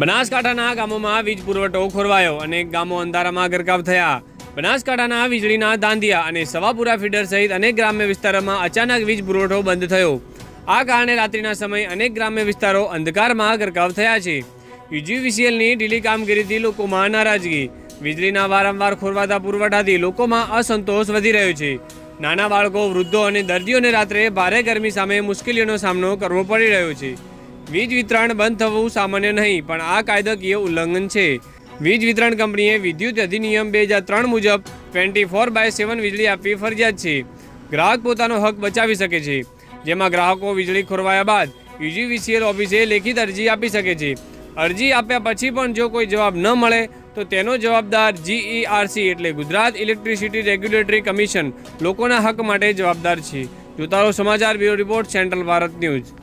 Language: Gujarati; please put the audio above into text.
બનાસકાંઠાના ગામોમાં વીજ પુરવઠો ખોરવાયો અનેક ગામો અંધારામાં ગરકાવ થયા. બનાસકાંઠાના વીજળીના દાંધિયા અને સવાપુરા ફીડર સહિત અનેક ગ્રામ્ય વિસ્તારોમાં અચાનક વીજ પુરવઠો બંધ થયો. આ કારણે રાત્રિના સમયે અનેક ગ્રામ્ય વિસ્તારો અંધકારમાં ગરકાવ થયા છે. યુજીવીસીએલની ઢીલી કામગીરીથી લોકોમાં નારાજગી. વીજળીના વારંવાર ખોરવાતા પુરવઠાથી લોકોમાં અસંતોષ વધી રહ્યો છે. નાના બાળકો, વૃદ્ધો અને દર્દીઓને રાત્રે ભારે ગરમી સામે મુશ્કેલીઓનો સામનો કરવો પડી રહ્યો છે. વીજ વિતરણ બંધ થવું સામાન્ય નહીં, પણ આ કાયદાકીય ઉલ્લંઘન છે. વીજ વિતરણ કંપનીએ વિદ્યુત અધિનિયમ બે હજાર ત્રણ મુજબ ટ્વેન્ટી ફોર બાય સેવન વીજળી આપવી ફરજિયાત છે. ગ્રાહક પોતાનો હક બચાવી શકે છે. જેમાં ગ્રાહકો વીજળી ખોરવાયા બાદ યુજીવીસીએલ ઓફિસે લેખિત અરજી આપી શકે છે. અરજી આપ્યા પછી પણ જો કોઈ જવાબ ન મળે, તો તેનો જવાબદાર જીઈઆરસી એટલે ગુજરાત ઇલેક્ટ્રિસિટી રેગ્યુલેટરી કમિશન લોકોના હક માટે જવાબદાર છે. જોતારો સમાચાર bureau report, central Bharat news.